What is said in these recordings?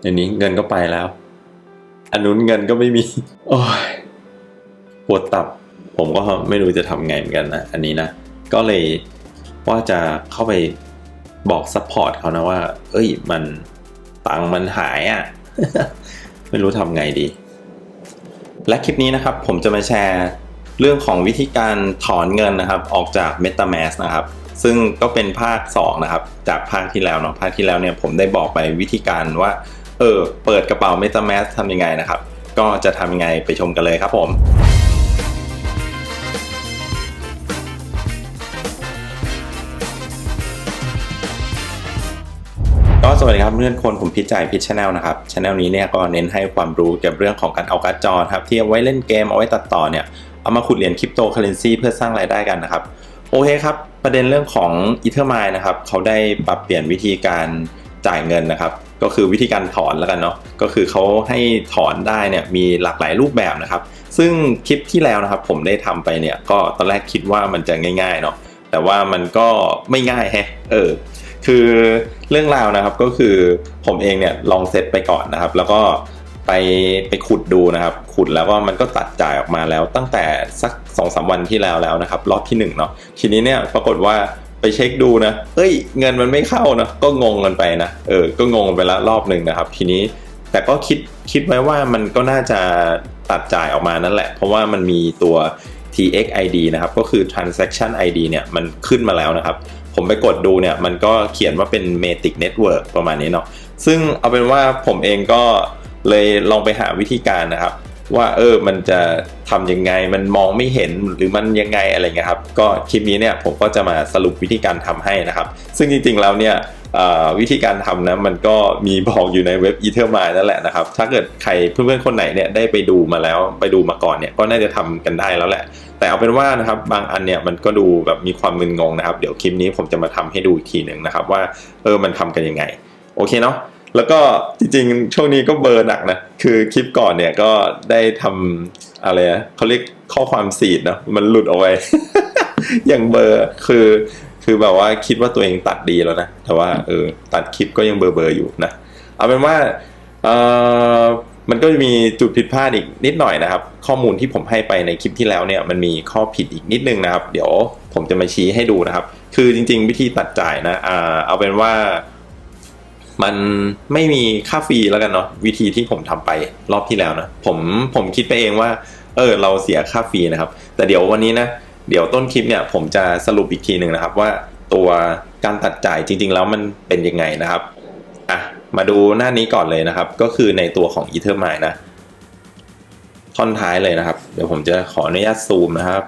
เดี๋ยวนี้เงินก็ไปแล้ว อันนู้นเงินก็ไม่มี โอ้ยปวดตับ ผมก็ไม่รู้จะทำไงเหมือนกันนะ อันนี้นะ ก็เลยว่าจะเข้าไปบอกซัพพอร์ตเขานะว่า เอ้ย มันตังค์มันหายอะ่ะ ไม่รู้ทำไงดี และคลิปนี้นะครับ ผมจะมาแชร์เรื่องของวิธีการถอนเงินนะครับ ออกจาก MetaMask นะครับ ซึ่งก็เป็นภาค 2 นะครับ จากภาคที่แล้วเนาะภาคที่แล้วเนี่ยผมได้บอกไปวิธีการว่า เออ เปิดกระเป๋า MetaMask ทำยังไงนะครับ ก็จะทำยังไงไปชมกันเลยครับผมก็สวัสดีครับเพื่อนคนผมพิจัยพิชแนลนะครับชแนลนี้เนี่ยก็เน้นให้ความรู้เกี่ยวกับเรื่องของการเอาการ์ดจอครับที่เอาไว้เล่นเกมเอาไว้ตัดต่อเนี่ยเอามาขุดเหรียญคริปโตเคอเรนซีเพื่อสร้างรายได้กันนะครับโอเคครับประเด็นเรื่องของ e t h e r m i นะครับเขาได้ปรับเปลี่ยนวิธีการจ่ายเงินนะครับ ก็คือวิธีการถอนแล้วกันเนาะก็คือเขาให้ถอนได้เนี่ยมีหลากหลายรูปแบบนะครับ ซึ่งคลิปที่แล้วนะครับผมได้ทำไปเนี่ยก็ตอนแรกคิดว่ามันจะง่ายๆเนาะแต่ว่ามันก็ไม่ง่ายแฮะเออคือเรื่องราวนะครับก็คือผมเองเนี่ยลองเซตไปก่อนนะครับ แล้วก็ไปไปขุดดูนะครับ ขุดแล้วก็มันก็ตัดจ่ายออกมาแล้วตั้งแต่สัก2อสวันที่แล้วแล้วนะครับ รอบที่1เนาะทีนี้เนี่ยปรากฏว่า เช็คดูนะเอ้ยเงินมันไม่เข้านะก็งงกันไปนะเออก็งงไปละรอบหนึ่งนะครับ ทีนี้แต่ก็คิดคิดไว้ว่ามันก็น่าจะตัดจ่ายออกมานั่นแหละ เพราะว่ามันมีตัว TXID นะครับ ก็คือ transaction ID เนี่ยมันขึ้นมาแล้วนะครับ ผมไปกดดูเนี่ยมันก็เขียนว่าเป็น Matic Network ประมาณนี้เนาะซึ่งเอาเป็นว่าผมเองก็เลยลองไปหาวิธีการนะครับ ว่าเออมันจะทำยังไงมันมองไม่เห็นหรือมันยังไงอะไรเงี้ยครับก็คลิปนี้เนี่ยผมก็จะมาสรุปวิธีการทำให้นะครับ ซึ่งจริงๆแล้วเนี่ยวิธีการทำนะมันก็มีบอกอยู่ในเว็บ e t h e r m i นั่นแหละนะครับ ถ้าเกิดใครเพื่อนๆคนไหนเนี่ยได้ไปดูมาแล้วไปดูมาก่อนเนี่ยก็น่าจะทำกันได้แล้วแหละ แต่เอาเป็นว่านะครับบางอันเนี่ยมันก็ดูแบบมีความมึนงงนะครับ เดี๋ยวคลิปนี้ผมจะมาทำให้ดูอีกทีหนึ่งนะครับว่าเออมันทำกันยังไง โอเคเนาะ แล้วก็จริงๆ ช่วงนี้ก็เบอร์หนักนะ คือคลิปก่อนเนี่ยก็ได้ทำอะไรอะเขาเรียกข้อความสีดเนาะมันหลุดเอาไว้อย่างเบอร์คือคือแบบว่าคิดว่าตัวเองตัดดีแล้วนะ แต่ว่าเออตัดคลิปก็ยังเบอร์เบอร์อยู่นะ เอาเป็นว่าเออมันก็จะมีจุดผิดพลาดอีกนิดหน่อยนะครับ ข้อมูลที่ผมให้ไปในคลิปที่แล้วเนี่ยมันมีข้อผิดอีกนิดนึงนะครับ เดี๋ยวผมจะมาชี้ให้ดูนะครับ คือจริง ๆ วิธีตัดจ่ายนะอ่าเอาเป็นว่า มันไม่มีค่าฟรีแล้วกันเนาะวิธีที่ผมทำไปรอบที่แล้วนะผมผมคิดไปเองว่า เออ เราเสียค่าฟรีนะครับ แต่เดี๋ยววันนี้นะเดี๋ยวต้นคลิปเนี่ยผมจะสรุปอีกทีหนึ่งนะครับ ว่าตัวการตัดจ่ายจริง ๆ แล้วมันเป็นยังไงนะครับอะมาดูหน้านี้ก่อนเลยนะครับ ก็คือในตัวของ e t h e r m i นะท่อนท้ายเลยนะครับ เดี๋ยวผมจะขออนุญาตซูมนะครับ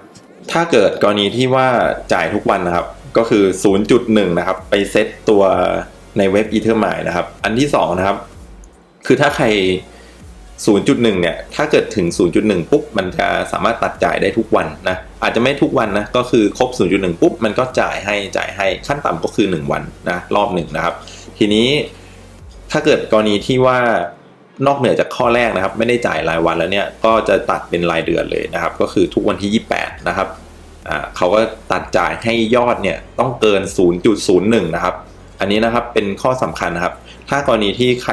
ถ้าเกิดกรณีที่ว่าจ่ายทุกวันนะครับ ก็คือ 0.1 นะครับ ไปเซตตัว ในเว็บ e t h e r m i นะครับ อันที่2นะครับ คือถ้าใคร 0.1 เนี่ย ถ้าเกิดถึง 0.1 ปุ๊บ มันจะสามารถตัดจ่ายได้ทุกวันนะ อาจจะไม่ทุกวันนะ ก็คือครบ 0.1 ปุ๊บ มันก็จ่ายให้ จ่ายให้ ขั้นต่ำก็คือ 1 วันนะ รอบหนึ่งนะครับ ทีนี้ถ้าเกิดกรณีที่ว่านอกเหนือจากข้อแรกนะครับ ไม่ได้จ่ายรายวันแล้วเนี่ย ก็จะตัดเป็นรายเดือนเลยนะครับ ก็คือทุกวันที่ 28 นะครับเขาก็ตัดจ่ายให้ยอดเนี่ยต้องเกิน 0.01 นะครับ อันนี้นะครับเป็นข้อสำคัญนะครับ ถ้ากรณีที่ใคร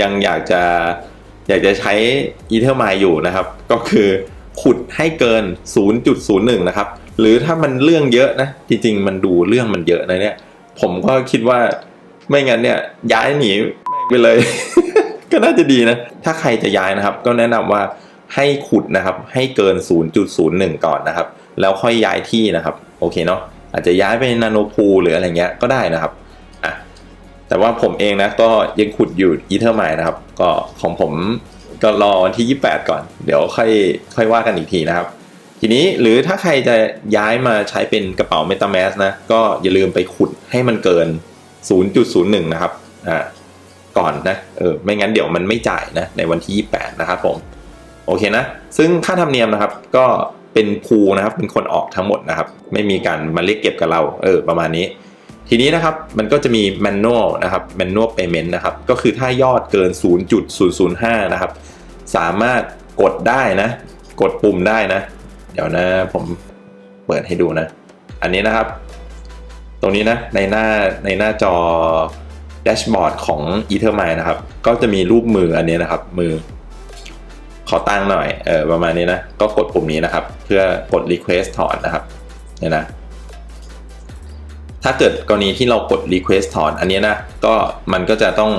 ยังอยากจะอยากจะใช้ e t h e r m i อยู่นะครับ ก็คือขุดให้เกิน 0.01 นะครับ หรือถ้ามันเรื่องเยอะนะ จริง ๆ มันดูเรื่องมันเยอะนะเนี่ย ผมก็คิดว่าไม่งั้นเนี่ยย้ายหนีไปเลย ก็น่าจะดีนะ ถ้าใครจะย้ายนะครับ ก็แนะนำว่าให้ขุดนะครับ ให้เกิน 0.01 ก่อนนะครับ แล้วค่อยย้ายที่นะครับ โอเคเนาะอาจจะย้ายไปนาโนพูหรืออะไรเงี้ยก็ได้นะครับ แต่ว่าผมเองนะก็ยังขุดอยู่อีเทอร์ไมนะครับ ก็ของผมก็รอวันที่ 28 ก่อน เดี๋ยวค่อยค่อยว่ากันอีกทีนะครับ ทีนี้หรือถ้าใครจะย้ายมาใช้เป็นกระเป๋า MetaMask นะ ก็อย่าลืมไปขุดให้มันเกิน 0.01 นะครับอ่าก่อนนะเออไม่งั้นเดี๋ยวมันไม่จ่ายนะในวันที่ 28 นะครับผม โอเคนะ ซึ่งค่าธรรมเนียมนะครับก็เป็นภูนะครับเป็นคนออกทั้งหมดนะครับ ไม่มีการมาเรียกเก็บกับเราเออประมาณนี้ ทีนี้นะครับมันก็จะมี manual นะครับ manual payment นะครับก็คือถ้ายอดเกิน 0.005 นะครับ สามารถกดได้นะ กดปุ่มได้นะ เดี๋ยวนะผมเปิดให้ดูนะ อันนี้นะครับ ตรงนี้นะในหน้าในหน้าจอแดชบอร์ดของ Ethermine นะครับ ก็จะมีรูปมืออันนี้นะครับ มือ ขอตั้งหน่อยเออประมาณนี้นะ ก็กดปุ่มนี้นะครับ เพื่อกด request ถอนนะครับเนี่ยนะ ถ้าเกิดกรณีที่เรากด request ถอน อันนี้นะก็มันก็จะต้อง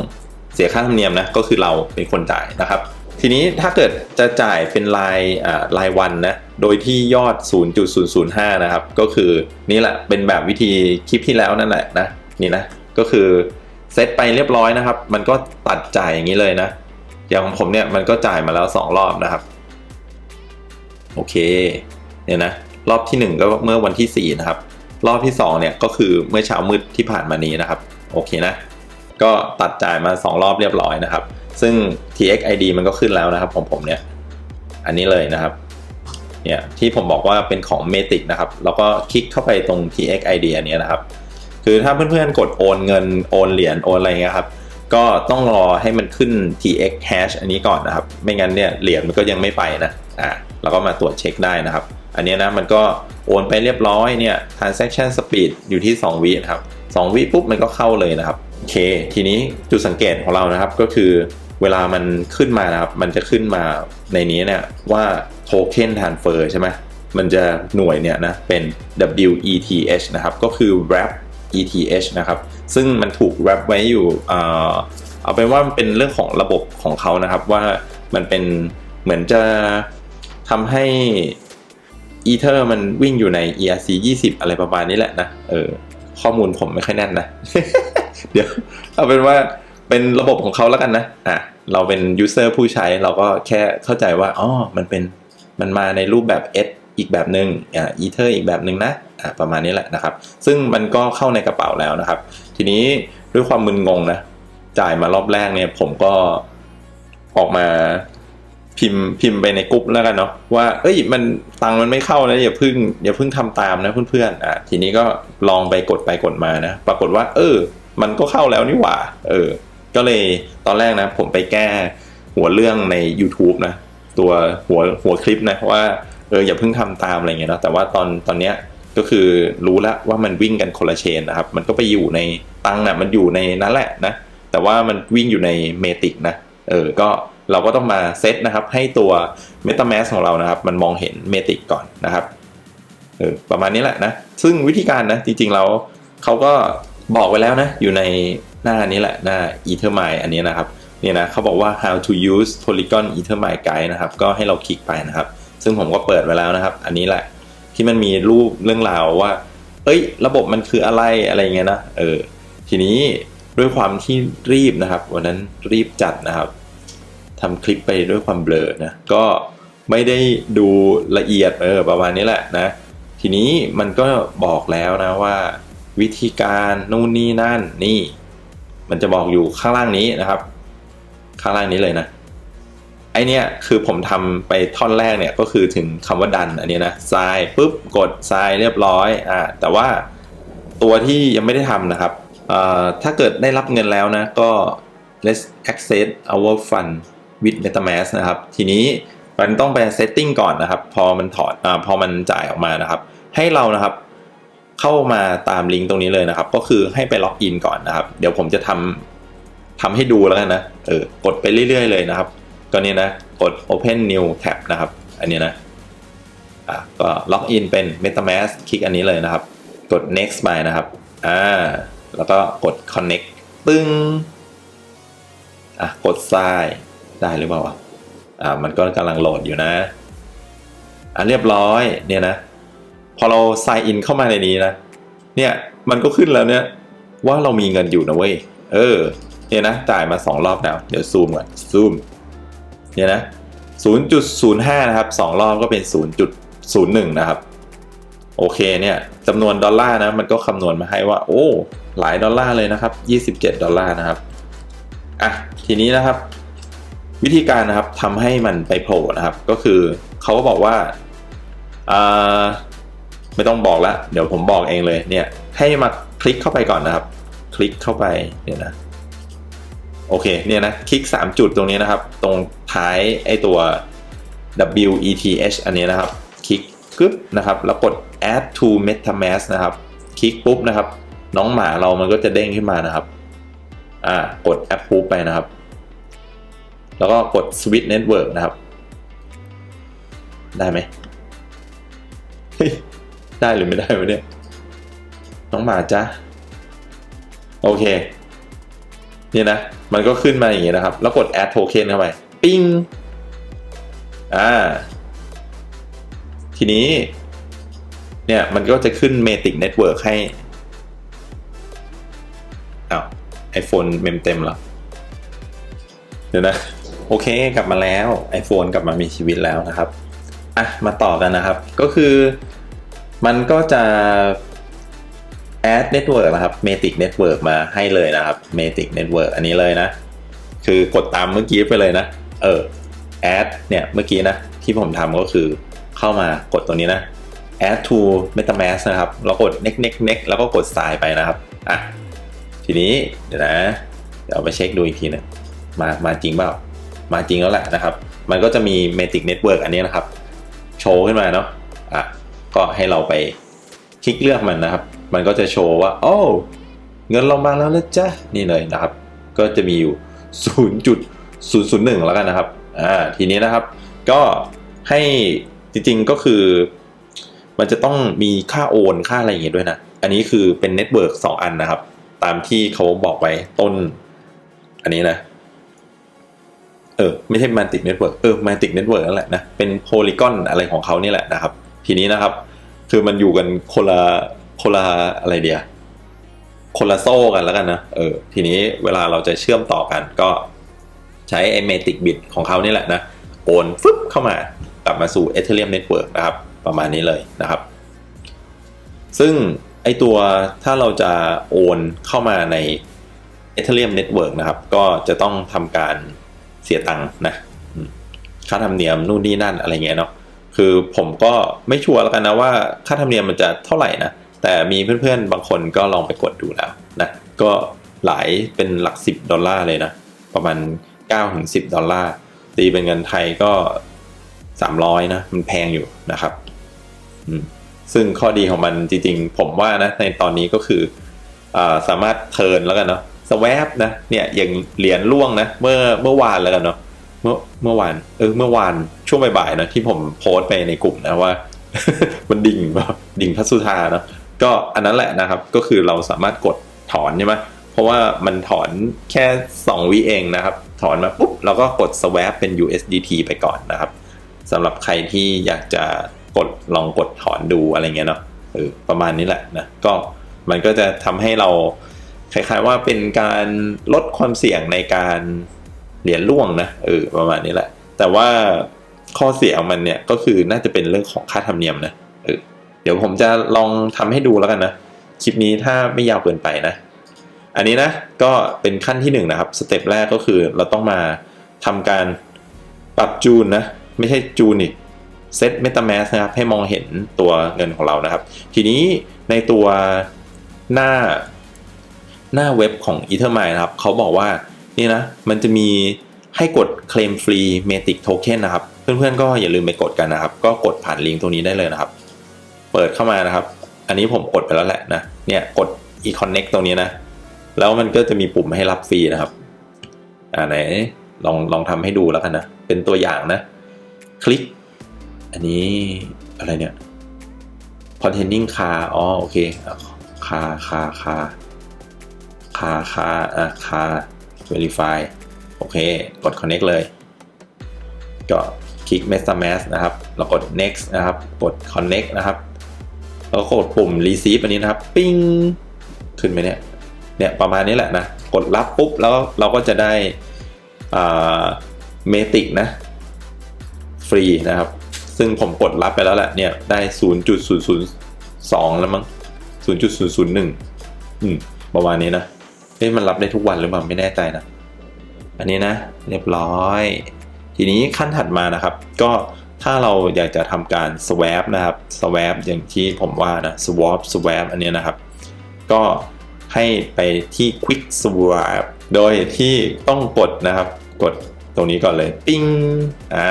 เสียค่าธรรมเนียมนะก็คือเราเป็นคนจ่ายนะครับ ทีนี้ถ้าเกิดจะจ่ายเป็นรายอ่ารายวันนะโดยที่ยอด 0.005 นะครับ ก็คือนี่แหละเป็นแบบวิธีคลิปที่แล้วนั่นแหละนะนี่นะก็คือเซตไปเรียบร้อยนะครับ มันก็ตัดจ่ายอย่างนี้เลยนะ อย่างของผมเนี่ยมันก็จ่ายมาแล้ว 2 รอบนะครับ โอเคเนี่ยนะรอบที่ 1 ก็เมื่อวันที่ 4 นะครับ รอบที่2เนี่ยก็คือเมื่อเช้ามืดที่ผ่านมานี้นะครับ โอเคนะ ก็ตัดจ่ายมา 2 รอบเรียบร้อยนะครับ ซึ่ง TXID มันก็ขึ้นแล้วนะครับของผมเนี่ย อันนี้เลยนะครับ เนี่ยที่ผมบอกว่าเป็นของ Matic นะครับ แล้วก็คลิกเข้าไปตรง TXID อันนี้นะครับ คือถ้าเพื่อนๆกดโอนเงินโอนเหรียญโอนอะไรเงี้ยครับ ก็ต้องรอให้มันขึ้น TX hash อันนี้ก่อนนะครับ ไม่งั้นเนี่ยเหรียญมันก็ยังไม่ไปนะ อ่าเราก็มาตรวจเช็คได้นะครับ อันนี้นะมันก็โอนไปเรียบร้อยเนี่ย transaction speed อยู่ที่ 2 วินะครับ2วิปุ๊บมันก็เข้าเลยนะครับโอเค ทีนี้จุดสังเกตของเรานะครับก็คือเวลามันขึ้นมานะครับ มันจะขึ้นมาในนี้เนี่ยว่า token transfer ใช่ไหมมันจะหน่วยเนี่ยนะเป็น WETH นะครับ ก็คือ wrap ETH นะครับ ซึ่งมันถูก wrap ไว้อยู่เอ่อเอาเป็นว่ามันเป็นเรื่องของระบบของเขานะครับว่ามันเป็นเหมือนจะทำให้ Ether มันวิ่งอยู่ใน ERC 20 อะไรประมาณนี้แหละนะ เออ ข้อมูลผมไม่ค่อยแน่นนะ เดี๋ยว เอาเป็นว่าเป็นระบบของเขาแล้วกันนะ อะ เราเป็น user ผู้ใช้เราก็แค่เข้าใจว่า อ๋อ มันเป็น มันมาในรูปแบบ S อีกแบบหนึง่งอ่า Ether อีกแบบหนึ่งนะ อะประมาณนี้แหละนะครับ ซึ่งมันก็เข้าในกระเป๋าแล้วนะครับ ทีนี้ด้วยความมึนงงนะ จ่ายมารอบแรกเนี่ย ผมก็ออกมา พิมพ์พิมพ์ไปในกรุ๊ปแล้วกันเนาะว่า เอ้ยมันตังมันไม่เข้านะอย่าพึ่งอย่าพึ่งทำตามนะเพื่อนๆอะทีนี้ก็ลองไปกดไปกดมานะ ปรากฏว่า เออ มันก็เข้าแล้วนี่หว่า เออ ก็เลยตอนแรกนะ ผมไปแก้หัวเรื่องใน YouTube นะ ตัวหัวหัวคลิปนะว่าเอออย่าเพิ่งทำตามอะไรเงี้ยเนาะแต่ว่าตอนตอนเนี้ยก็คือรู้แล้วว่ามันวิ่งกันคนละเชนนะครับ มันก็ไปอยู่ในตังค์น่ะมันอยู่ในนั้นแหละนะ แต่ว่ามันวิ่งอยู่ในเมติกนะ เออก็ เราก็ต้องมาเซตนะครับให้ตัว MetaMask ของเรานะครับ มันมองเห็นเมติกก่อนนะครับเออประมาณนี้แหละนะ ซึ่งวิธีการนะจริงๆแล้วเขาก็บอกไว้แล้วนะ อยู่ในหน้านี้แหละหน้า Ethermine อันนี้นะครับเนี่ยนะเขาบอกว่า how to use Polygon Ethermine Guide นะครับ ก็ให้เราคลิกไปนะครับ ซึ่งผมก็เปิดไว้แล้วนะครับ อันนี้แหละที่มันมีรูปเรื่องราวว่า เอ้ย ระบบมันคืออะไรอะไรเงี้ยนะ เออ ทีนี้ด้วยความที่รีบนะครับ วันนั้นรีบจัดนะครับ ทำคลิปไปด้วยความเบลอนะก็ไม่ได้ดูละเอียดเออประมาณนี้แหละนะ ทีนี้มันก็บอกแล้วนะว่า วิธีการนู่นนี่นั่นนี่ มันจะบอกอยู่ข้างล่างนี้นะครับ ข้างล่างนี้เลยนะไอเนี้ยคือผมทำไปท่อนแรกเนี่ยก็คือถึงคำว่าดันอันนี้นะทรายปุ๊บกดทรายเรียบร้อยอ่าแต่ว่าตัวที่ยังไม่ได้ทำนะครับเอ่อถ้าเกิดได้รับเงินแล้วนะก็ let's access our fund with MetaMask นะครับ ทีนี้มันต้องไป setting ก่อนนะครับ พอมันถอดอพอมันจ่ายออกมานะครับ ให้เรานะครับเข้ามาตามลิงก์ตรงนี้เลยนะครับ ก็คือให้ไปล็อกอินก่อนนะครับ เดี๋ยวผมจะทำทำให้ดูแล้วกันนะ เออ กดไปเรื่อย ๆ เลยนะครับ ก็เนี่ยนะ กด Open New Tab นะครับ อันนี้นะ อะ ก็ล็อกอินเป็น MetaMask คลิกอันนี้เลยนะครับ กด next ไปนะครับ อ่า แล้วก็กด connect ตึ้ง อะ กด sign ได้หรือเปล่าวะอ่ามันก็กำลังโหลดอยู่นะอะเรียบร้อยเนี่ยนะ พอเรา sign in เข้ามาในนี้นะ เนี่ยมันก็ขึ้นแล้วเนี่ยว่าเรามีเงินอยู่นะเว้ย เออ เนี่ยนะ จ่ายมาสองรอบแล้ว เดี๋ยวซูมก่อน ซูม เนี่ยนะ 0.05 นะครับ 2 รอบก็เป็น 0.01 นะครับ โอเค เนี่ยจำนวนดอลลาร์นะ มันก็คำนวณมาให้ว่า โอ้ หลายดอลลาร์เลยนะครับ 27 ดอลลาร์นะครับ อะ ทีนี้นะครับ วิธีการนะครับทำให้มันไปโผล่นะครับ ก็คือเขาก็บอกว่าอ่าไม่ต้องบอกแล้วเดี๋ยวผมบอกเองเลยเนี่ยให้มาคลิกเข้าไปก่อนนะครับ คลิกเข้าไปเนี่ยนะโอเคเนี่ยนะคลิก 3 จุดตรงนี้นะครับ ตรงท้ายไอตัว WETH อันนี้นะครับ คลิกกึ๊บนะครับ แล้วกด add to MetaMask นะครับ คลิกปุ๊บนะครับ น้องหมาเรามันก็จะเด้งขึ้นมานะครับ อ่ากด approve ไปนะครับ แล้วก็กด switch network นะครับ ได้ไหม ได้หรือไม่ได้วะเนี่ย น้องหมาจ้ะโอเค เนี่ยนะ มันก็ขึ้นมาอย่างนี้นะครับ แล้วกด add token เข้าไป ปิ้ง อ่า ทีนี้ เนี่ย มันก็จะขึ้น Matic Network ให้อ้าวไอโฟนเมมเต็มเหรอเดี๋ยวนะ โอเคกลับมาแล้ว iPhone กลับมามีชีวิตแล้วนะครับอะมาต่อกันนะครับ ก็คือมันก็จะ add network นะครับ Matic Network มาให้เลยนะครับ Matic Network อันนี้เลยนะ คือกดตามเมื่อกี้ไปเลยนะ เออ add เนี่ยเมื่อกี้นะ ที่ผมทำก็คือเข้ามากดตัวนี้นะ add to metamask นะครับ แล้วกด next next next แล้วก็กด sign ไปนะครับ อะ ทีนี้เดี๋ยวนะ เดี๋ยวไปเช็คดูอีกทีนึงมา มาจริงเปล่า มาจริงแล้วแหละนะครับ มันก็จะมี Matic Network อันนี้นะครับ โชว์ขึ้นมาเนาะอะก็ให้เราไปคลิกเลือกมันนะครับ มันก็จะโชว์ว่า โอ้ เงินเรามาแล้วนะจ๊ะ นี่เลยนะครับ ก็จะมีอยู่ 0.001 แล้วกันนะครับอ่าทีนี้นะครับ ก็ให้จริงๆก็คือ มันจะต้องมีค่าโอนค่าอะไรอย่างเงี้ยด้วยนะ อันนี้คือเป็นเน็ตเวิร์กสองอันนะครับ ตามที่เขาบอกไว้ต้น อันนี้นะ เออไม่ใช่มันติ c เน็ตเวิร์กเออมันติ c เน็ตเวิร์กนั่นแหละนะเป็นโพลีกอนอะไรของเขานี่แหละนะครับ ทีนี้นะครับ คือมันอยู่กันคนละคนละอะไรเดียคนละโซ่กันแล้วกันนะเออทีนี้เวลาเราจะเชื่อมต่อกันก็ใช้ไอเมติกบิตของเขานี่แหละนะโอนฟึบเข้ามากลับมาสู่ Ethereum Network นะครับ ประมาณนี้เลยนะครับ ซึ่งไอตัวถ้าเราจะโอนเข้ามาใน Ethereum Network นะครับ ก็จะต้องทำการ เสียตังค์นะค่าธรรมเนียมนู่นนี่นั่นอะไรเงี้ยเนาะคือผมก็ไม่ชัวร์แล้วกันนะว่าค่าธรรมเนียมมันจะเท่าไหร่นะแต่มีเพื่อนๆบางคนก็ลองไปกดดูแล้วนะก็หลายเป็นหลัก 10 ดอลลาร์เลยนะ ประมาณ9ถึง10 ดอลลาร์ ตีเป็นเงินไทยก็ 300 นะ มันแพงอยู่นะครับ ซึ่งข้อดีของมันจริงๆ ผมว่านะ ในตอนนี้ก็คืออาสามารถเทิร์นแล้วกันเนาะ สวปนะเนี่ยอย่างเหรียญล่วงนะเมื่อเมื่อวานแล้วกันเนาะเมื่อเมื่อวานเออเมื่อวานช่วงบ่ายๆนะที่ผมโพสต์ไปในกลุ่มนะว่า มันดิ่งแบบดิ่งพัสุธาเนาะก็อันนั้นแหละนะครับก็คือเราสามารถกดถอนใช่ไหมเพราะว่ามันถอนแค่ 2วิเองนะครับ ถอนมาปุ๊บเราก็กด swap เป็น USDT ไปก่อนนะครับสำหรับใครที่อยากจะกดลองกดถอนดูอะไรเงี้ยเนาะเออประมาณนี้แหละนะก็มันก็จะทำให้เรา คล้ายๆว่าเป็นการลดความเสี่ยงในการเหรียญล่วงนะเออประมาณนี้แหละ แต่ว่าข้อเสียของมันเนี่ยก็คือน่าจะเป็นเรื่องของค่าธรรมเนียมนะเออเดี๋ยวผมจะลองทำให้ดูแล้วกันนะคลิปนี้ถ้าไม่ยาวเกินไปนะ อันนี้นะก็เป็นขั้นที่หนึ่งนะครับสเต็ปแรกก็คือเราต้องมาทำการปรับจูนนะไม่ใช่จูนอีกเซต MetaMask นะครับให้มองเห็นตัวเงินของเรานะครับ ทีนี้ในตัวหน้า หน้าเว็บของ Ethermine นะครับเขาบอกว่านี่นะมันจะมีให้กดเคลมฟรี Matic Token นนะครับ เพื่อนๆก็อย่าลืมไปกดกันนะครับ ก็กดผ่านลิงก์ตรงนี้ได้เลยนะครับ เปิดเข้ามานะครับ อันนี้ผมกดไปแล้วแหละนะเนี่ยกด e-connect ตรงนี้นะ แล้วมันก็จะมีปุ่มให้รับฟรีนะครับอ่าไหนลองลองทำให้ดูแล้วกันนะ เป็นตัวอย่างนะ คลิก อันนี้อะไรเนี่ย containing car อ๋อโอเคคาคา คาคาคาอะคา verify โอเค กด connect เลย ก็คลิก MetaMask นะครับ แล้วกด next นะครับ กด connect นะครับ แล้วก็กดปุ่ม receive อันนี้นะครับ ปิ้ง ขึ้นไหมเนี่ย เนี่ยประมาณนี้แหละนะ กดรับปุ๊บ แล้วเราก็จะได้เมติกนะ ฟรีนะครับ ซึ่งผมกดรับไปแล้วแหละ เนี่ย ได้ 0.002 แล้วมั้ง0.001 อืม ประมาณนี้นะ เฮ้ยมันรับได้ทุกวันหรือเปล่าไม่แน่ใจนะ อันนี้นะ เรียบร้อย ทีนี้ขั้นถัดมานะครับ ก็ถ้าเราอยากจะทำการ swap นะครับ swap อย่างที่ผมว่านะ swap swap อันนี้นะครับ ก็ให้ไปที่ quick swap โดยที่ต้องกดนะครับ กดตรงนี้ก่อนเลยปิ้งอ่า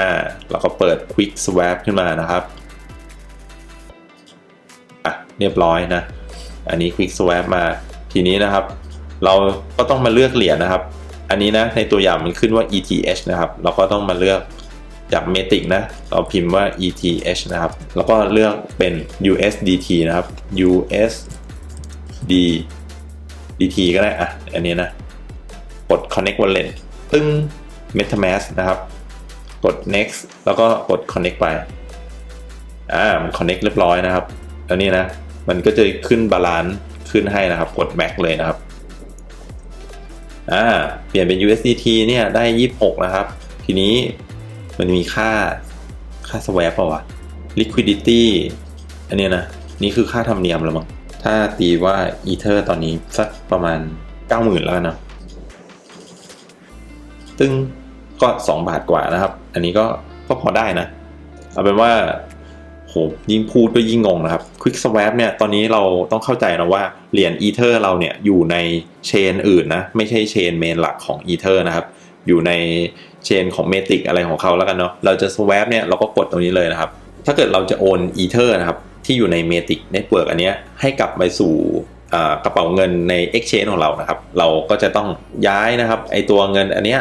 แล้วก็เปิด quick swap ขึ้นมานะครับอะเรียบร้อยนะ อันนี้ quick swap มาทีนี้นะครับ เราก็ต้องมาเลือกเหรียญนะครับ อันนี้นะในตัวอย่างมันขึ้นว่า ETH นะครับ เราก็ต้องมาเลือกจากเมติกนะ เราพิมพ์ว่า ETH นะครับ แล้วก็เลือกเป็น USDT นะครับ USD DT ก็ได้อะอันนี้นะ กด connect wallet ตึ้ง metamask นะครับ กด next แล้วก็กด connect ไป อ่า มัน connect เรียบร้อยนะครับ แล้วนี่นะ มันก็จะขึ้นบาลานซ์ขึ้นให้นะครับ กด max เลยนะครับ อ่าเปลี่ยนเป็น USDT เนี่ยได้ 26 นะครับ ทีนี้มันมีค่าค่า swap เปล่าวะ liquidity อันเนี้ยนะ นี่คือค่าธรรมเนียมแล้วมั้งถ้าตีว่า Ether ตอนนี้สักประมาณ 90,000 แล้วนเนอะซึ่งก็ 2 บาทกว่านะครับ อันนี้ก็ก็พอได้นะ เอาเป็นว่า โหยิ่งพูดก็ยิ่งงงนะครับ Quick Swap เนี่ยตอนนี้เราต้องเข้าใจนะว่าเหรียญ Ether เราเนี่ยอยู่ในเชนอื่นนะ ไม่ใช่เชนเมนหลักของ Ether นะครับ อยู่ในเชนของ Matic อะไรของเขาแล้วกันเนาะเราจะ swap เนี่ยเราก็กดตรงนี้เลยนะครับ ถ้าเกิดเราจะโอน Ether นะครับ ที่อยู่ใน Matic Network อันเนี้ยให้กลับไปสู่กระเป๋าเงินใน Exchange ของเรานะครับ เราก็จะต้องย้ายนะครับไอตัวเงินอันเนี้ย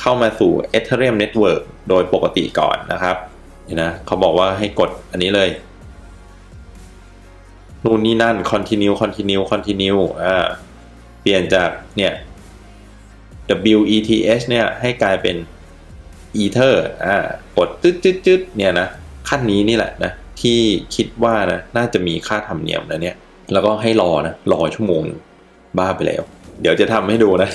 เข้ามาสู่ Ethereum Network โดยปกติก่อนนะครับ นี่นะเขาบอกว่าให้กดอันนี้เลยนู่นนี่นั่น continue continue continue อ่าเปลี่ยนจากเนี่ย WETH เนี่ยให้กลายเป็น Ether อ่ากดจึ๊ดจึ๊ดจึ๊ดเนี่ยนะขั้นนี้นี่แหละนะที่คิดว่านะน่าจะมีค่าธรรมเนียมนะเนี่ย แล้วก็ให้รอนะรอชั่วโมงหนึ่งบ้าไปแล้ว เดี๋ยวจะทำให้ดูนะ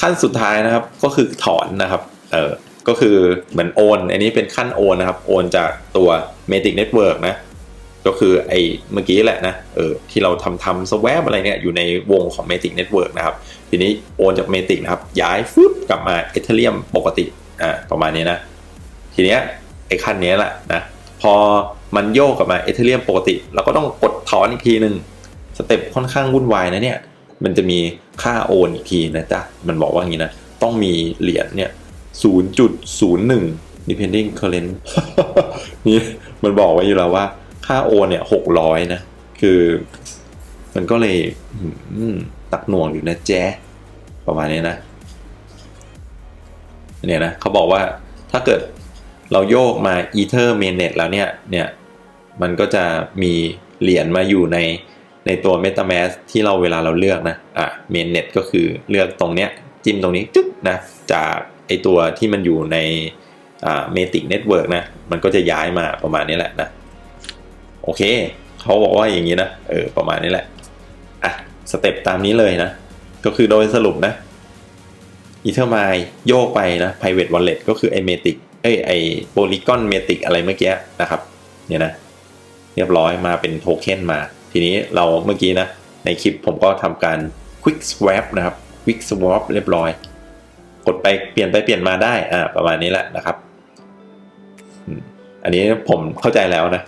ขั้นสุดท้ายนะครับก็คือถอนนะครับ เออ ก็คือเหมือนโอน อันนี้เป็นขั้นโอนนะครับ โอนจากตัว Matic Network นะ ก็คือไอ้เมื่อกี้แหละนะ เออที่เราทำทำสว a p อะไรเนี่ยอยู่ในวงของ Matic Network นะครับ ทีนี้โอนจาก Matic นะครับ ย้ายฟึบกลับมา Ethereum ปกติ อ่าประมาณนี้นะ ทีเนี้ยไอ้ขั้นเนี้ยแหละนะ พอมันโยกกลับมา Ethereum ปกติ เราก็ต้องกดถอนอีกทีหนึ่งสเต็ปค่อนข้างวุ่นวายนะเนี่ย มันจะมีค่าโอนอีกทีนะจ๊ะ มันบอกว่าอย่างนี้นะ ต้องมีเหรียญเนี่ย 0.01 depending current นี่มันบอกไว้อยู่แล้วว่า ค่าโอนเนี่ย 600 นะ คือ มันก็เลยตักหน่วงอยู่นะแจ๊ประมาณนี้นะเนี่ยนะเขาบอกว่าถ้าเกิดเราโยกมา Ether Mainnet แล้วเนี่ย เนี่ย มันก็จะมีเหรียญมาอยู่ในในตัว MetaMask ที่เราเวลาเราเลือกนะ อะ Mainnet ก็คือเลือกตรงเนี้ย จิ้มตรงนี้จึ๊กนะ จาก ไอตัวที่มันอยู่ในอ่า Matic Network นะ มันก็จะย้ายมาประมาณนี้แหละนะ โอเค เขาบอกว่าอย่างนี้นะ เออ ประมาณนี้แหละ อะ สเต็ปตามนี้เลยนะ ก็คือโดยสรุปนะอีเทอร์มายโยกไปนะ private wallet ก็คือไอเมติกเอ้ยไอโพลีกอนเมติกอะไรเมื่อกี้นะครับ เนี่ยนะ เรียบร้อยมาเป็นโทเค็นมา ทีนี้เราเมื่อกี้นะ ในคลิปผมก็ทำการ quick swap นะครับ quick swap เรียบร้อย กดไปเปลี่ยนไปเปลี่ยนมาได้อ่าประมาณนี้แหละนะครับ อันนี้ผมเข้าใจแล้วนะ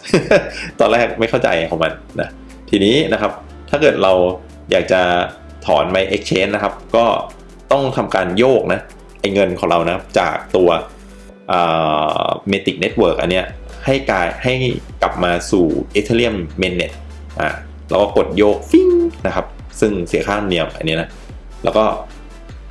ตอนแรกไม่เข้าใจของมันนะทีนี้นะครับ ถ้าเกิดเราอยากจะถอนไป exchange นะครับ ก็ต้องทำการโยกนะไอเงินของเรานะจากตัวเมติกเน็ตเวิร์กอันเนี้ยให้กลายให้กลับมาสู่ Ethereum Mainnet อ่าแล้วก็กดโยกฟิ้งนะครับ ซึ่งเสียค่าธรรมเนียมอันนี้นะ แล้วก็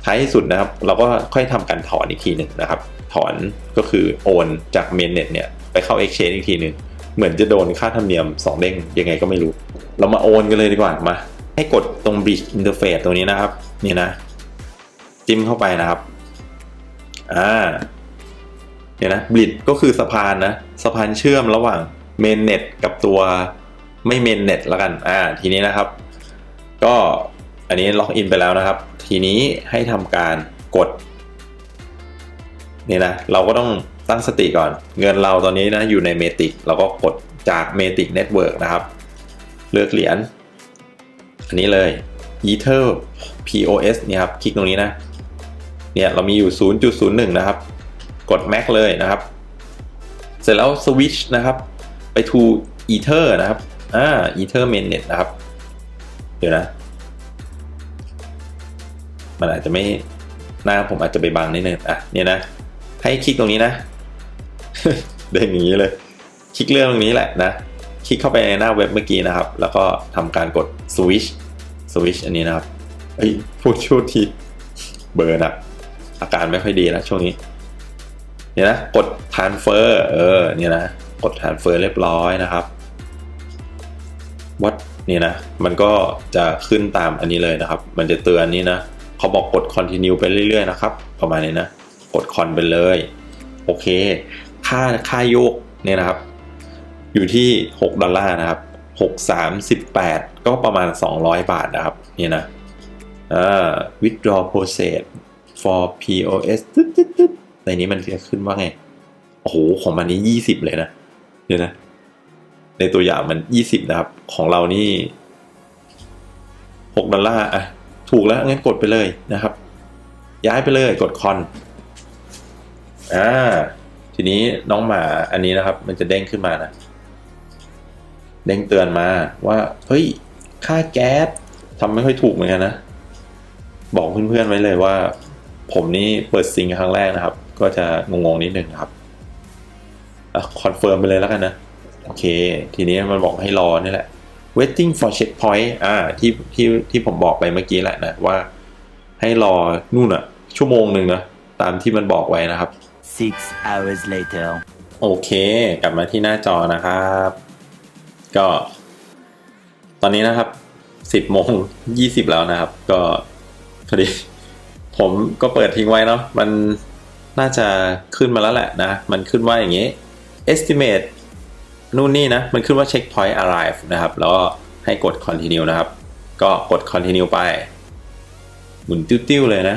ท้ายที่สุดนะครับ เราก็ค่อยทำการถอนอีกทีหนึ่งนะครับ ถอนก็คือโอนจาก Mainnet เนี่ยไปเข้า Exchange อีกทีหนึ่งเหมือนจะโดนค่าธรรมเนียม 2 เด้งยังไงก็ไม่รู้ เรามาโอนกันเลยดีกว่ามา ให้กดตรง Bridge Interface ตรงนี้นะครับ นี่นะ จิ้มเข้าไปนะครับอ่าเนี่ยนะ Bridge ก็คือสะพานนะสะพานเชื่อมระหว่าง Mainnet กับตัวไม่ Mainnet แล้วกันอ่าทีนี้นะครับ ก็ อันนี้ล็อกอินไปแล้วนะครับ ทีนี้ให้ทำการกดนี่นะเราก็ต้องตั้งสติก่อน เงินเราตอนนี้นะอยู่ในเมติกเราก็กดจาก Matic Network นะครับ เลือกเหรียญอันนี้เลย Ether POS เนี่ยครับ คลิกตรงนี้นะ เนี่ยเรามีอยู่ 0.01 นะครับ กด Max เลยนะครับ เสร็จแล้ว Switch นะครับ ไป to Ether นะครับ อ่า Ether Mainnet นะครับ เดี๋ยวนะ มันอาจจะไม่หน้าผมอาจจะไปบังนิดนึงอะเนี่ยนะ ให้คลิกตรงนี้นะเด้งอย่างนี้เลย คลิกเรื่องตรงนี้แหละนะ คลิกเข้าไปในหน้าเว็บเมื่อกี้นะครับ แล้วก็ทำการกด switch switch อันนี้นะครับเอ้ยพูดชูดทีเบอร์หนักอาการไม่ค่อยดีแล้วช่วงนี้เนี่ยนะกด transfer เออเนี่ยนะกด transfer เรียบร้อยนะครับวัดนี่นะ มันก็จะขึ้นตามอันนี้เลยนะครับ มันจะเตือนนี้นะ เขาบอกกด continue ไปเรื่อยๆนะครับ ประมาณนี้นะ กด con ไปเลย โอเค ค่าค่าโยกเนี่ยนะครับ อยู่ที่ 6 ดอลลาร์นะครับ 6 3 18 ก็ประมาณ 200 บาทนะครับ นี่นะอ่า withdraw process for POS ตึ๊ดตึ๊ดตึ๊ดในนี้มันจะขึ้นว่าไง โอ้โห ของมันนี้ 20 เลยนะเดี๋ยวนะ ในตัวอย่างมัน 20 นะครับ ของเรานี่ 6 ดอลลาร์อะ ถูกแล้วงั้นกดไปเลยนะครับ ย้ายไปเลยกดคอนอ่าทีนี้น้องหมาอันนี้นะครับ มันจะเด้งขึ้นมานะ เด้งเตือนมาว่า เฮ้ย ค่าแก๊สทำไม่ค่อยถูกเหมือนกันนะ บอกเพื่อนๆไว้เลยว่า ผมนี่เปิดซิงครั้งแรกนะครับ ก็จะงงๆนิดนึงครับอะคอนเฟิร์มไปเลยแล้วกันนะ โอเค ทีนี้มันบอกให้รอนี่แหละ waiting for checkpoint อ่าที่ที่ที่ผมบอกไปเมื่อกี้แหละนะว่า ให้รอนู่นอะชั่วโมงหนึ่งนะตามที่มันบอกไว้นะครับ Six hours later. โอเค กลับมาที่หน้าจอนะครับ ก็ ตอนนี้นะครับสิบโมงยี่สิบแล้วนะครับ ก็พอดีผมก็เปิดทิ้งไว้เนาะมันน่าจะขึ้นมาแล้วแหละนะ มันขึ้นว่าอย่างนี้ estimate นู่นนี่นะ มันขึ้นว่า checkpoint arrive นะครับ แล้วก็ให้กด continue นะครับ ก็กด continue ไป หมุนติ้วๆเลยนะ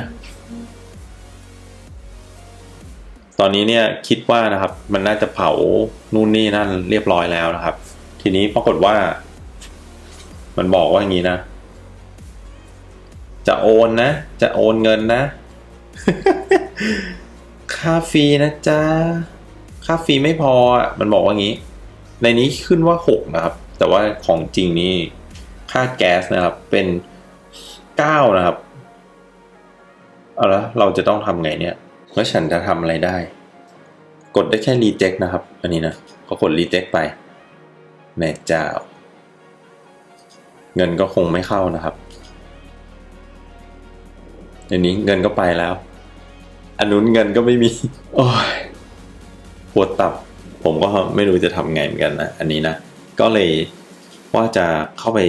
ตอนนี้เนี่ยคิดว่านะครับ มันน่าจะเผานู่นนี่นั่นเรียบร้อยแล้วนะครับ ทีนี้ปรากฏว่า มันบอกว่าอย่างนี้นะ จะโอนนะ จะโอนเงินนะ ค่าฟรีนะจ๊ะค่าฟรีไม่พอมันบอกว่างี้ ในนี้ขึ้นว่าหกนะครับ แต่ว่าของจริงนี่ค่าแก๊สนะครับเป็นเก้านะครับ เอาละเราจะต้องทำไงเนี่ยแล้วฉันจะทำอะไรได้ กดได้แค่ reject นะครับ อันนี้นะก็กด reject ไปแม่เจ้า เงินก็คงไม่เข้านะครับอันนี้เงินก็ไปแล้ว อันนู้นเงินก็ไม่มี โอ้ยปวดตับ ผมก็ไม่รู้จะทำไงเหมือนกันนะอันนี้นะ ก็เลยว่าจะเข้าไป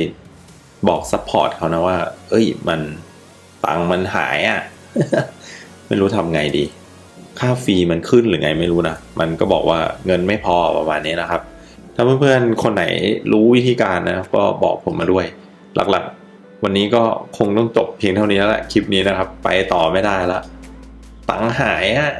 บอกซัพพอร์ตเขานะว่า เอ้ยมันตังค์มันหายอะ่ะ ไม่รู้ทำไงดี ค่าฟรีมันขึ้นหรือไงไม่รู้นะ มันก็บอกว่าเงินไม่พอประมาณนี้นะครับ ถ้าเพื่อนๆคนไหนรู้วิธีการนะ ก็บอกผมมาด้วย หลักๆ วันนี้ก็คงต้องจบเพียงเท่านี้แล้วแหละคลิปนี้นะครับ ไปต่อไม่ได้ละตังค์หายอะ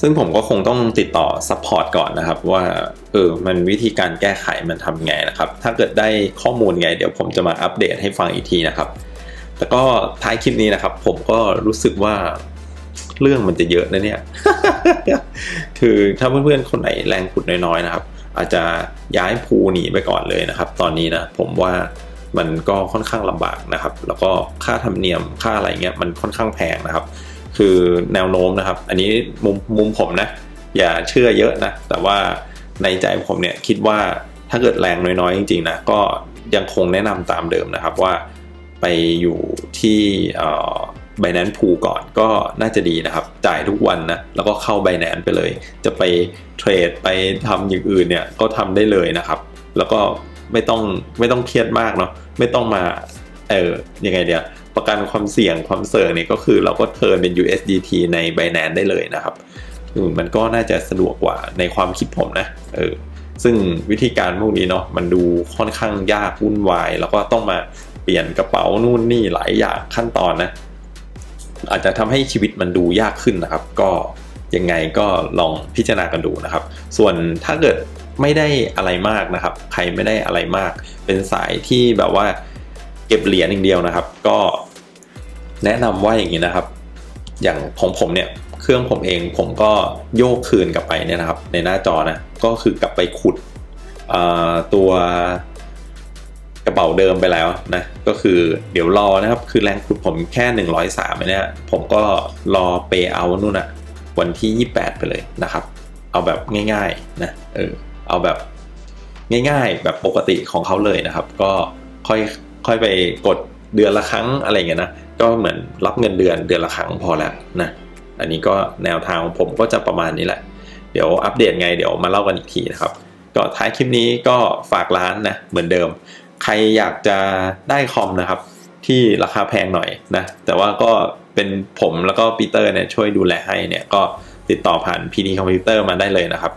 ซึ่งผมก็คงต้องติดต่อซัพพอร์ตก่อนนะครับ ว่าเออมันวิธีการแก้ไขมันทำไงนะครับ ถ้าเกิดได้ข้อมูลไง เดี๋ยวผมจะมาอัปเดตให้ฟังอีกทีนะครับ แล้วก็ท้ายคลิปนี้นะครับ ผมก็รู้สึกว่าเรื่องมันจะเยอะนะเนี่ย คือถ้าเพื่อนๆคนไหนแรงขุดน้อยๆนะครับ อาจจะย้ายภูหนีไปก่อนเลยนะครับ ตอนนี้นะผมว่ามันก็ค่อนข้างลำบากนะครับ แล้วก็ค่าธรรมเนียมค่าอะไรเงี้ยมันค่อนข้างแพงนะครับ คือแนวโน้มนะครับ อันนี้มุมมุมผมนะ อย่าเชื่อเยอะนะ แต่ว่าในใจผมเนี่ยคิดว่าถ้าเกิดแรงน้อยๆ จริงๆนะ ก็ยังคงแนะนำตามเดิมนะครับว่าไปอยู่ที่ไบแนนพูก่อนก็น่าจะดีนะครับ จ่ายทุกวันนะ แล้วก็เข้าไบแนนไปเลย จะไปเทรดไปทำอย่างอื่นเนี่ยก็ทำได้เลยนะครับ แล้วก็ไม่ต้องไม่ต้องเครียดมากเนาะไม่ต้องมาเออยังไงเดียว ประกันความเสี่ยงความเสี่ยงเนี่ยก็คือเราก็เทิร์นเป็น USDT ใน Binance ได้เลยนะครับมันก็น่าจะสะดวกกว่าในความคิดผมนะเออซึ่งวิธีการพวกนี้เนาะมันดูค่อนข้างยากวุ่นวาย แล้วก็ต้องมาเปลี่ยนกระเป๋านู่นนี่หลายอย่างขั้นตอนนะ อาจจะทำให้ชีวิตมันดูยากขึ้นนะครับ ก็ยังไงก็ลองพิจารณากันดูนะครับ ส่วนถ้าเกิดไม่ได้อะไรมากนะครับ ใครไม่ได้อะไรมาก เป็นสายที่แบบว่า เก็บเหรียญอย่างเดียวนะครับ ก็แนะนำว่าอย่างนี้นะครับ อย่างของผมเนี่ยเครื่องผมเองผมก็โยกคืนกลับไปเนี่ยนะครับ ในหน้าจอนะก็คือกลับไปขุดตัวกระเป๋าเดิมไปแล้วนะก็คือเดี๋ยวรอนะครับ คือแรงขุดผมแค่ 103เนี่ยผมก็รอเปย์เอานู่นนะวันที่ 28 ไปเลยนะครับ เอาแบบง่ายๆนะเออเอาแบบง่ายๆ แบบปกติของเขาเลยนะครับ ก็ค่อย ค่อยไปกดเดือนละครั้งอะไรเงี้ยนะก็เหมือนรับเงินเดือนเดือนละครั้งพอแล้วนะอันนี้ก็แนวทางของผมก็จะประมาณนี้แหละ เดี๋ยวอัปเดตไงเดี๋ยวมาเล่ากันอีกทีนะครับ ก็ท้ายคลิปนี้ก็ฝากร้านนะเหมือนเดิม ใครอยากจะได้คอมนะครับที่ราคาแพงหน่อยนะแต่ว่าก็เป็นผมแล้วก็ปีเตอร์เนี่ยช่วยดูแลให้เนี่ยก็ติดต่อผ่าน PD Computer มาได้เลยนะครับ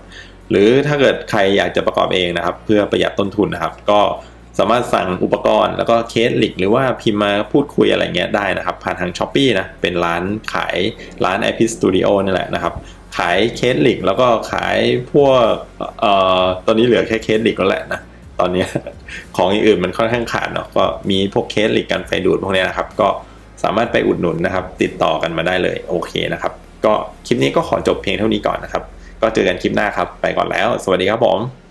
หรือถ้าเกิดใครอยากจะประกอบเองนะครับ เพื่อประหยัดต้นทุนนะครับ ก็ สามารถสั่งอุปกรณ์แล้วก็เคสหลิกหรือว่าพิมพ์มาพูดคุยอะไรเงี้ยได้นะครับ ผ่านทาง s h อ p e e นะเป็นร้านขายร้าน IP Studio นี่แหละนะครับ ขายเคสหลิกแล้วก็ขายพวกเอ่อตอนนี้เหลือแค่เคสหลิกแล้วแหละนะตอนนี้ของอื่นมันค่อนข้างขาดเนาะก็มีพวกเคสหลิกกันไฟดูดพวกนี้นะครับ ก็สามารถไปอุดหนุนนะครับ ติดต่อกันมาได้เลยโอเคนะครับ ก็คลิปนี้ก็ขอจบเพียงเท่านี้ก่อนนะครับ ก็เจอกันคลิปหน้าครับ ไปก่อนแล้ว สวัสดีครับผม